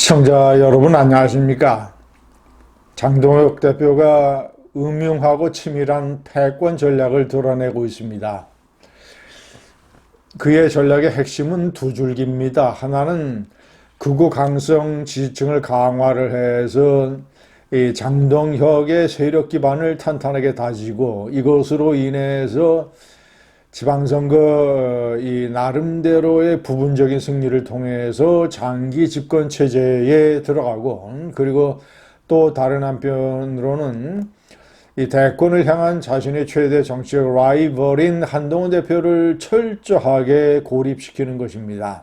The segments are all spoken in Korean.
시청자 여러분 안녕하십니까? 장동혁 대표가 음흉하고 치밀한 패권 전략을 드러내고 있습니다. 그의 전략의 핵심은 두 줄기입니다. 하나는 극우 강성 지지층을 강화를 해서 이 장동혁의 세력 기반을 탄탄하게 다지고 이것으로 인해서 지방선거 이 나름대로의 부분적인 승리를 통해서 장기 집권 체제에 들어가고 음, 그리고 또 다른 한편으로는 이 대권을 향한 자신의 최대 정치적 라이벌인 한동훈 대표를 철저하게 고립시키는 것입니다.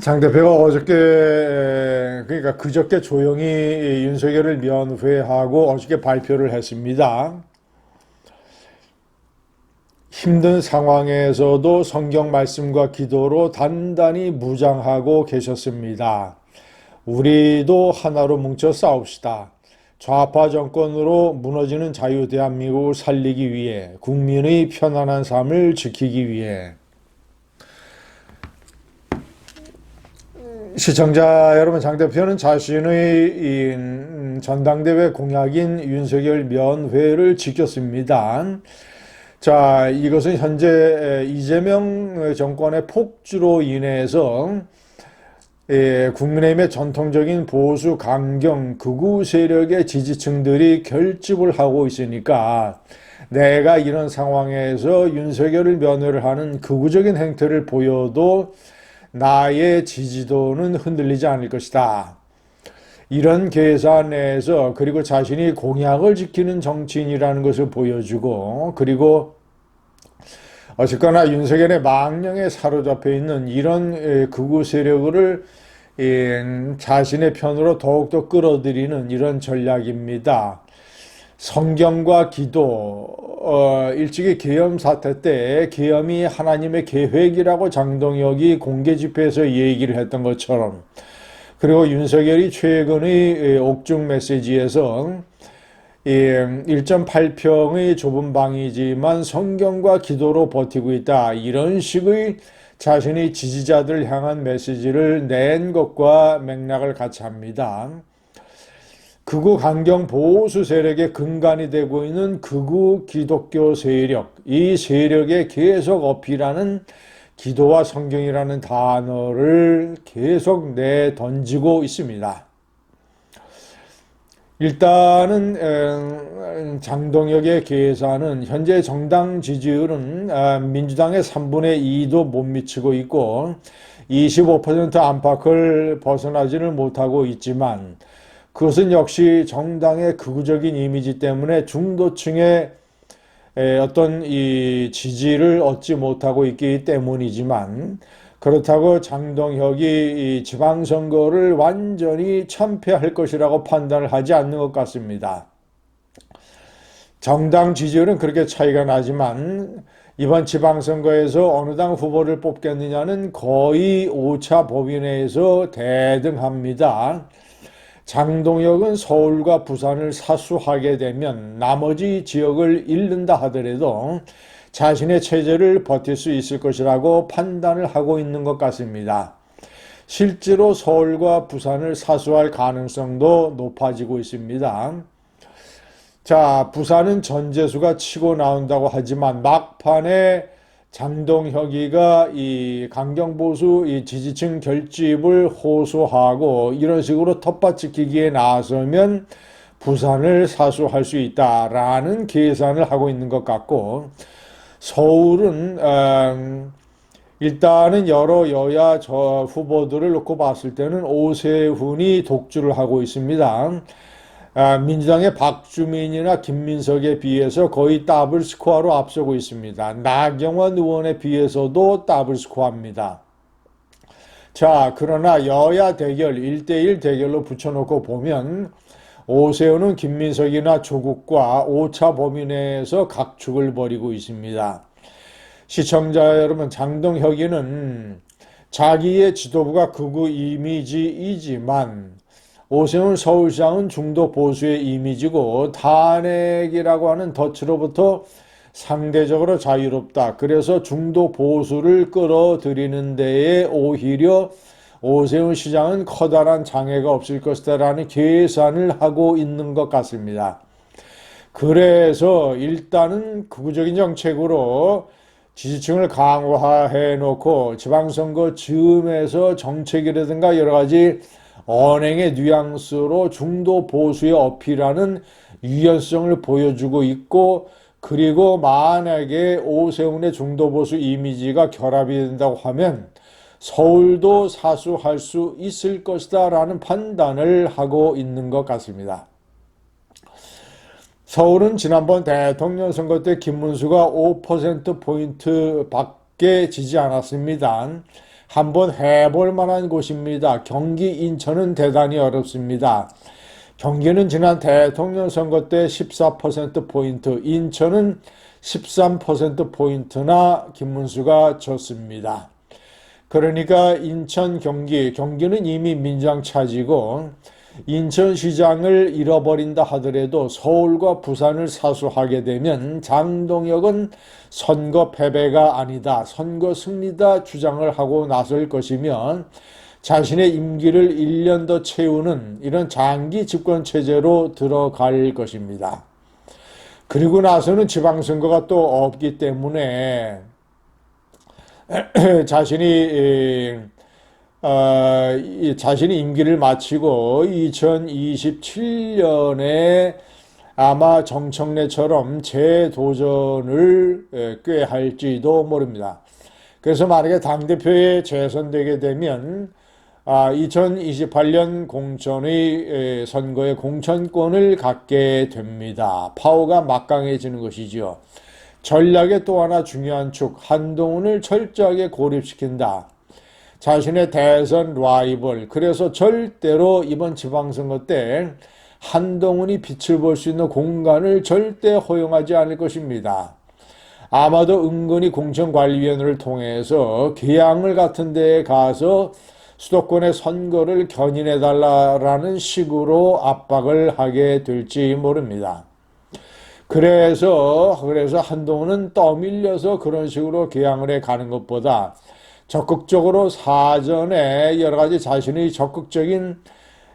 장 대표가 어저께 그러니까 그저께 조용히 윤석열을 면회하고 어저께 발표를 했습니다. 힘든 상황에서도 성경 말씀과 기도로 단단히 무장하고 계셨습니다. 우리도 하나로 뭉쳐 싸웁시다. 좌파 정권으로 무너지는 자유 대한민국을 살리기 위해 국민의 편안한 삶을 지키기 위해 시청자 여러분 장 대표는 자신의 이 전당대회 공약인 윤석열 면회를 지켰습니다. 자, 이것은 현재 이재명 정권의 폭주로 인해서 예, 국민의힘의 전통적인 보수 강경 극우 세력의 지지층들이 결집을 하고 있으니까 내가 이런 상황에서 윤석열을 면회를 하는 극우적인 행태를 보여도 나의 지지도는 흔들리지 않을 것이다. 이런 계산에서 그리고 자신이 공약을 지키는 정치인이라는 것을 보여주고 그리고 어쨌거나 윤석열의 망령에 사로잡혀 있는 이런 극우 세력을 자신의 편으로 더욱더 끌어들이는 이런 전략입니다. 성경과 기도, 어, 일찍이 계엄 사태 때 계엄이 하나님의 계획이라고 장동혁이 공개 집회에서 얘기를 했던 것처럼 그리고 윤석열이 최근의 옥중 메시지에서 1.8평의 좁은 방이지만 성경과 기도로 버티고 있다. 이런 식의 자신의 지지자들 향한 메시지를 낸 것과 맥락을 같이 합니다. 극우 강경 보수 세력의 근간이 되고 있는 극우 기독교 세력, 이 세력에 계속 어필하는 기도와 성경이라는 단어를 계속 내 던지고 있습니다. 일단은 장동혁의 계산은 현재 정당 지지율은 아, 민주당의 3분의 2도 못 미치고 있고 25% 안팎을 벗어나지를 못하고 있지만 그것은 역시 정당의 극우적인 이미지 때문에 중도층의 어떤 이 지지를 얻지 못하고 있기 때문이지만 그렇다고 장동혁이 지방선거를 완전히 참패할 것이라고 판단을 하지 않는 것 같습니다. 정당 지지율은 그렇게 차이가 나지만 이번 지방선거에서 어느 당 후보를 뽑겠느냐는 거의 5차 법인회에서 대등합니다. 장동혁은 서울과 부산을 사수하게 되면 나머지 지역을 잃는다 하더라도 자신의 체제를 버틸 수 있을 것이라고 판단을 하고 있는 것 같습니다. 실제로 서울과 부산을 사수할 가능성도 높아지고 있습니다. 자, 부산은 전재수가 치고 나온다고 하지만 막판에 장동혁이가 이 강경보수 이 지지층 결집을 호소하고 이런 식으로 텃밭지키기에 나서면 부산을 사수할 수 있다라는 계산을 하고 있는 것 같고 서울은 음, 일단은 여러 여야 저 후보들을 놓고 봤을 때는 오세훈이 독주를 하고 있습니다. 아, 민주당의 박주민이나 김민석에 비해서 거의 더블 스코어로 앞서고 있습니다. 나경원 의원에 비해서도 더블 스코어입니다. 자, 그러나 여야 대결, 1대1 대결로 붙여놓고 보면 오세훈은 김민석이나 조국과 5차 범위 내에서 각축을 벌이고 있습니다. 시청자 여러분, 장동혁이는 자기의 지도부가 극우 이미지이지만 오세훈 서울시장은 중도 보수의 이미지고 탄핵이라고 하는 덫으로부터 상대적으로 자유롭다. 그래서 중도 보수를 끌어들이는 데에 오히려 오세훈 시장은 커다란 장애가 없을 것이다 라는 계산을 하고 있는 것 같습니다. 그래서 일단은 극우적인 정책으로 지지층을 강화해 놓고 지방선거 즈음에서 정책이라든가 여러 가지 언행의 뉘앙스로 중도 보수의 어필하는 유연성을 보여주고 있고 그리고 만약에 오세훈의 중도 보수 이미지가 결합이 된다고 하면 서울도 사수할 수 있을 것이다 라는 판단을 하고 있는 것 같습니다. 서울은 지난번 대통령 선거 때 김문수가 5%포인트 밖에 지지 않았습니다. 한번 해볼 만한 곳입니다. 경기 인천은 대단히 어렵습니다. 경기는 지난 대통령 선거 때 14%포인트, 인천은 13%포인트나 김문수가 졌습니다. 그러니까 인천 경기, 경기는 이미 민주당 차지고 인천시장을 잃어버린다 하더라도 서울과 부산을 사수하게 되면 장동혁은 선거 패배가 아니다, 선거 승리다 주장을 하고 나설 것이면 자신의 임기를 1년 더 채우는 이런 장기 집권 체제로 들어갈 것입니다. 그리고 나서는 지방선거가 또 없기 때문에 자신이 어, 자신이 임기를 마치고 2027년에 아마 정청래처럼 재도전을 꾀할지도 모릅니다. 그래서 만약에 당대표에 재선되게 되면 아, 2028년 공천의 선거의 공천권을 갖게 됩니다. 파워가 막강해지는 것이죠. 전략의 또 하나 중요한 축, 한동훈을 철저하게 고립시킨다. 자신의 대선 라이벌. 그래서 절대로 이번 지방선거 때 한동훈이 빛을 볼 수 있는 공간을 절대 허용하지 않을 것입니다. 아마도 은근히 공천관리위원회를 통해서 계양을 같은 데에 가서 수도권의 선거를 견인해달라라는 식으로 압박을 하게 될지 모릅니다. 그래서, 그래서 한동훈은 떠밀려서 그런 식으로 계양을 해 가는 것보다 적극적으로 사전에 여러 가지 자신의 적극적인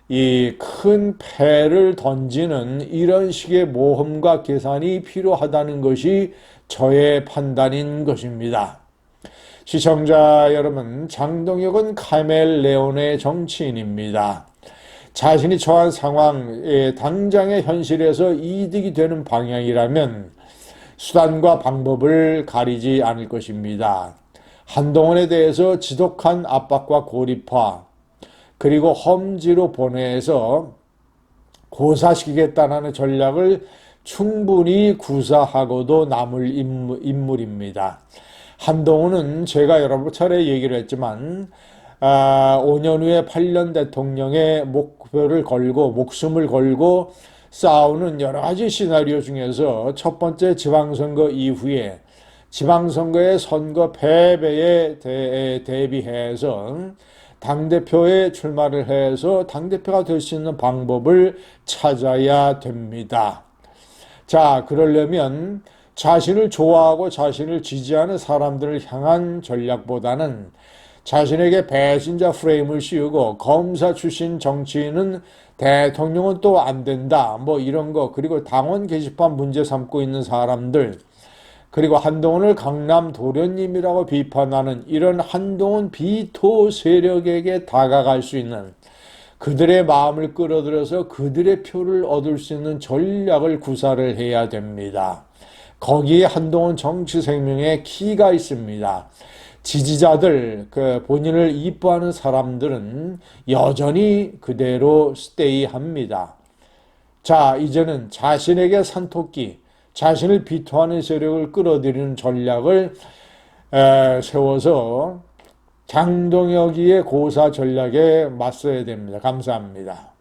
이 큰 패를 던지는 이런 식의 모험과 계산이 필요하다는 것이 저의 판단인 것입니다. 시청자 여러분, 장동혁은 카멜레온의 정치인입니다. 자신이 처한 상황, 당장의 현실에서 이득이 되는 방향이라면 수단과 방법을 가리지 않을 것입니다. 한동훈에 대해서 지독한 압박과 고립화, 그리고 험지로 보내서 고사시키겠다는 전략을 충분히 구사하고도 남을 인물, 입니다. 한동훈은 제가 여러 차례 얘기를 했지만 아, 5년 후에 8년 대통령의 목표를 걸고 목숨을 걸고 싸우는 여러 가지 시나리오 중에서 첫 번째 지방선거 이후에 지방선거의 선거 패배에 대비해서 당대표에 출마를 해서 당대표가 될 수 있는 방법을 찾아야 됩니다. 자, 그러려면 자신을 좋아하고 자신을 지지하는 사람들을 향한 전략보다는 자신에게 배신자 프레임을 씌우고 검사 출신 정치인은 대통령은 또 안 된다. 뭐 이런 거. 그리고 당원 게시판 문제 삼고 있는 사람들. 그리고 한동훈을 강남 도련님이라고 비판하는 이런 한동훈 비토 세력에게 다가갈 수 있는 그들의 마음을 끌어들여서 그들의 표를 얻을 수 있는 전략을 구사를 해야 됩니다. 거기에 한동훈 정치 생명의 키가 있습니다. 지지자들, 그 본인을 이뻐하는 사람들은 여전히 그대로 스테이 합니다. 자, 이제는 자신에게 산토끼, 자신을 비토하는 세력을 끌어들이는 전략을 세워서 장동혁이의 고사 전략에 맞서야 됩니다. 감사합니다.